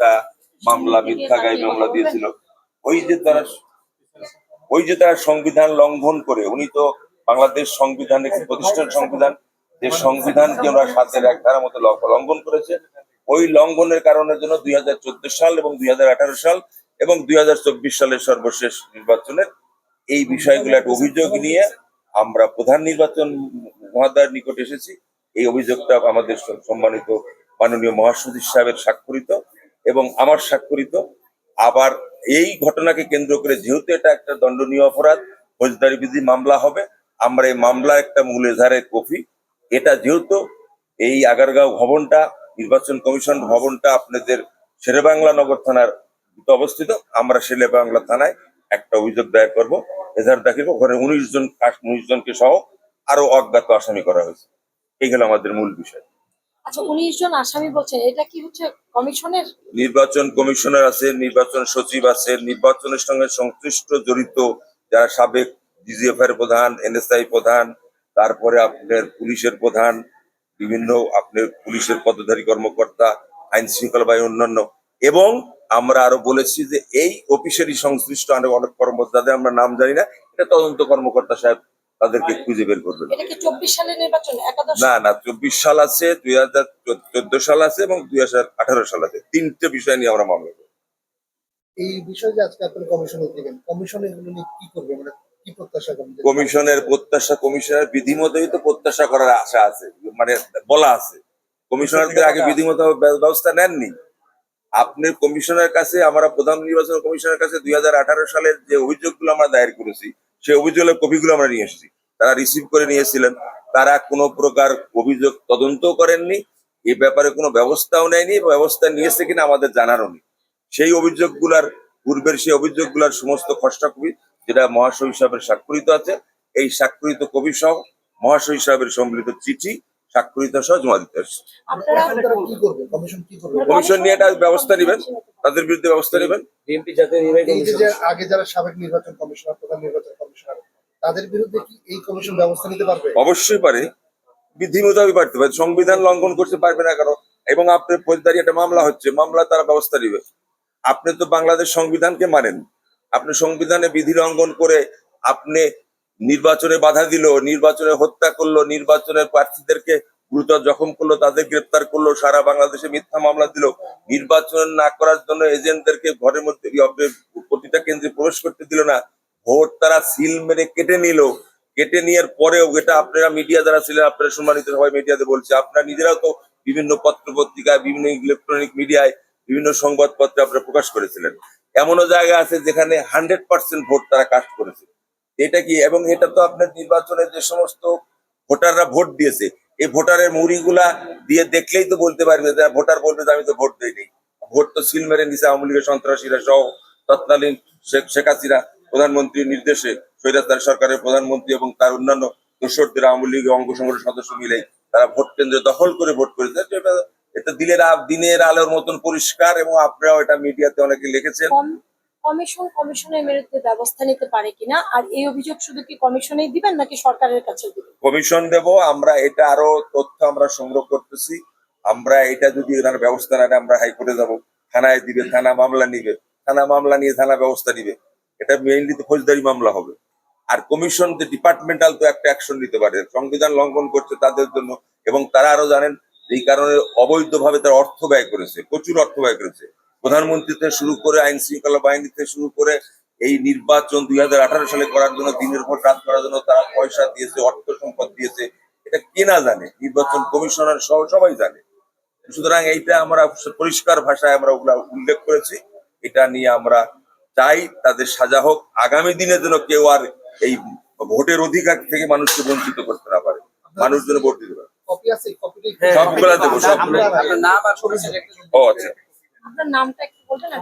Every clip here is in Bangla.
হত্যা মামলা, মিথ্যা গাই মামলা দিয়েছিল। ওই যে তারা ওই যে তারা সংবিধান লঙ্ঘন করে, উনি তো বাংলাদেশ সংবিধান, একটি প্রতিষ্ঠান সংবিধান, যে সংবিধানকে ওরা সাতের এক ধারা মতো লঙ্ঘন করেছে। ওই লঙ্ঘনের কারণের জন্য দুই হাজার চোদ্দ সাল এবং দুই হাজার আঠারো সাল এবং দুই হাজার চব্বিশ সালের সর্বশেষ নির্বাচনের এই বিষয়গুলো একটা অভিযোগ নিয়ে আমরা প্রধান নির্বাচন মহাদয়ের নিকট এসেছি। এই অভিযোগটা আমাদের সম্মানিত মাননীয় মহাসচিব সাহেবের স্বাক্ষরিত। এবং আমার স্বাক্ষরিত। আবার এই ঘটনাকে কেন্দ্র করে যেহেতু এটা একটা দণ্ডনীয় অপরাধ, ফৌজদারি বিধি মামলা হবে, আমরা এই মামলা একটা মূল এজাহারের কপি। এটা যেহেতু এই আগারগাঁও ভবনটা, নির্বাচন কমিশন ভবনটা আপনাদের শেরেবাংলা নগর থানার অবস্থিত, আমরা শেরেবাংলা থানায় একটা অভিযোগ দায়ের করব। এজাহার দাখিল। ওখানে উনিশ জন উনিশ জনকে সহ আরও অজ্ঞাত আসামি করা হয়েছে। এই হলো আমাদের মূল বিষয়। আচ্ছা উনিশ জন আসামি বলছেন, এটা কি হচ্ছে কমিশনের? নির্বাচন কমিশনার আছে, নির্বাচন সচিব আছে, নির্বাচনের সঙ্গে সংশ্লিষ্ট জড়িত যারা সাবেক ডিজিএফ এর প্রধান, এনএসআই প্রধান, তারপরে আপনার পুলিশের প্রধান, বিভিন্ন আপনার পুলিশের পদধারী কর্মকর্তা আইন শৃঙ্খলা বাহিনী, অন্যান্য। এবং আমরা আরও বলেছি যে এই অফিসেরই সংশ্লিষ্ট অনেক অনেক কর্মকর্তা যাদের আমরা নাম জানি না, এটা তদন্ত কর্মকর্তা সাহেব তাদেরকে খুঁজে বের করবেন এটা কি চব্বিশ সালের নির্বাচন? একাদশ? না না চব্বিশ সাল আছে দুই হাজার চোদ্দ সাল আছে এবং দুই হাজার আঠারো সাল আছে। তিনটে বিষয় নিয়ে আমরা মামলা করব। এই বিষয়ে যে আজকে আপনারা কমিশনে দিবেন কমিশন এগুলো নিয়ে কি করবে? মানে কি প্রত্যাশা কমিশনের প্রত্যাশা কমিশনের তো প্রত্যাশা করার আশা আছে মানে বলা আছে। কমিশনারদের আগে ব্যবস্থা নেননি। আপনি কমিশনের কাছে আমরা প্রধান নির্বাচন কমিশনের কাছে দুই হাজার আঠারো সালের যে অভিযোগগুলো আমরা দায়ের করেছি সেই অভিযোগের কপিগুলো আমরা নিয়ে এসেছি। তারা রিসিভ করে নিয়েছিলেন। তারা কোনো প্রকার অভিযোগ তদন্ত করেননি। এ ব্যাপারে কোনো ব্যবস্থাও নেয়নি ব্যবস্থা নিয়েছে কিনা আমাদের জানারও নেই। সেই অভিযোগগুলার পূর্বের সেই অভিযোগগুলার সমস্ত খসড়া কপি যেটা মহাশয় সাহেবের স্বাক্ষরিত আছে এই স্বাক্ষরিত কবি সহ মহাশয় সাহেবের সম্মিলিত চিঠি স্বাক্ষরিত সহ জমা দিতে আসছে আপনারা এখন তারা কি করবে কমিশন কি করবে কমিশন নিয়ে এটা ব্যবস্থা নেবেন। তাদের বিরুদ্ধে ব্যবস্থা নেবেন। আগে যারা সাবেক নির্বাচন কমিশনার প্রধান নির্বাচন তাদের বিরুদ্ধে কি এই কমিশন ব্যবস্থা নিতে পারবে? অবশ্যই পারে। বিধি মোতাবেক পারতে পারে, সংবিধান লঙ্ঘন করতে পারবে না কারণ এবং আপনার ফৌজদারি একটা মামলা হচ্ছে, মামলা তারা ব্যবস্থা নিবে। আপনি তো বাংলাদেশ সংবিধানকে মানেন। আপনি সংবিধানে বিধি লঙ্ঘন করে আপনি নির্বাচনে বাধা দিল, নির্বাচনে হত্যা করল, নির্বাচনের প্রার্থীদেরকে গুরুতর জখম করল, তাদের গ্রেপ্তার করল, সারা বাংলাদেশে মিথ্যা মামলা দিল। নির্বাচন না করার জন্য এজেন্টদেরকে ঘরের মধ্যে প্রতিটা কেন্দ্রে প্রবেশ করতে দিল না। ভোট তারা সিল মেরে কেটে নিল। কেটে নেওয়ার পরেও এটা আপনারা মিডিয়া যারা ছিলেন, আপনারা সম্মানিত সবাই মিডিয়াতে বলছে। আপনারা নিজেরাও তো বিভিন্ন পত্র পত্রিকায় বিভিন্ন ইলেকট্রনিক মিডিয়ায় বিভিন্ন সংবাদপত্রে আপনারা প্রকাশ করেছিলেন। এমনও জায়গা আছে যেখানে হান্ড্রেড পার্সেন্ট ভোট তারা কাস্ট করেছে। এটা কি? এবং এটা তো আপনার নির্বাচনে যে সমস্ত ভোটাররা ভোট দিয়েছে, এই ভোটারের মুড়িগুলা দিয়ে দেখলেই তো বলতে পারবে যে ভোটার বলবে যে আমি তো ভোট দিইনি। ভোট তো সিল মেরে নিছে আওয়ামী লীগের সন্ত্রাসীরা সহ তৎকালীন শেখ শেখ হাসিনা। প্রধানমন্ত্রীর নির্দেশে স্বৈরাচার সরকারের প্রধানমন্ত্রী এবং তার অন্যান্য দোসরদের আওয়ামী লীগের অঙ্গ সংগঠনের সদস্য মিলে তারা ভোট কেন্দ্রে দখল করে ভোট করেছে। এটা এটা দিনের দিনের আলোর মতন পরিষ্কার এবং আপনারাও এটা মিডিয়াতে অনেকে লিখেছেন। কম- কমিশন কমিশনের বিরুদ্ধে ব্যবস্থা নিতে পারে কিনা? আর এই অভিযোগ শুধু কি কমিশনেই দিবেন নাকি সরকারের কাছে দিবেন? কমিশন দেব আমরা এটা আরও তথ্য আমরা সংগ্রহ করতেছি। আমরা এটা যদি এনার ব্যবস্থা না আমরা হাইকোর্টে যাব। থানায় দিবে থানা মামলা নিবে। থানা মামলা নিয়ে থানা ব্যবস্থা নিবে। এটা মেইনলি তো ফৌজদারি মামলা হবে। আর কমিশন যে ডিপার্টমেন্টাল তো একটা অ্যাকশন নিতে পারে। সংবিধান লঙ্ঘন করছে তাদের জন্য। এবং তারা আরও জানেন, এই কারণে অবৈধভাবে তার অর্থ ব্যয় করেছে, প্রচুর অর্থ ব্যয় করেছে। প্রধানমন্ত্রী থেকে শুরু করে আইন শৃঙ্খলা বাহিনী থেকে শুরু করে এই নির্বাচন দুই হাজার আঠারো সালে করার জন্য, দিনের পর রাত করার জন্য তারা পয়সা দিয়েছে, অর্থ সম্পদ দিয়েছে। এটা কে না জানে? নির্বাচন কমিশনার সহ সবাই জানে। সুতরাং এইটা আমরা পরিষ্কার ভাষায় আমরা ওগুলা উল্লেখ করেছি। এটা নিয়ে আমরা চাই তাদের সাজা হোক আগামী দিনে যেন কেউ আর এই ভোটের অধিকার থেকে মানুষকে বঞ্চিত করতে না পারে। মানুষ যেন ভোট দিতে পারে। কপি আছে? কপিটা সবগুলা দেবো সবগুলা। আপনার নাম আর পরিচয় একটু ও আচ্ছা।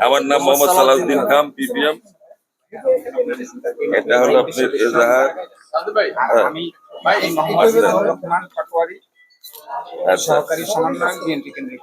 আমার নাম মোহাম্মদ সালাউদ্দিন খান পিপিএম এটা হলো আপনার এজাহার। হ্যাঁ। আমি ভাই মোহাম্মদ রহমান পাটোয়ারি আচ্ছা। সহকারী সমন্বয়ক বিএনপি কেন্দ্রীয়।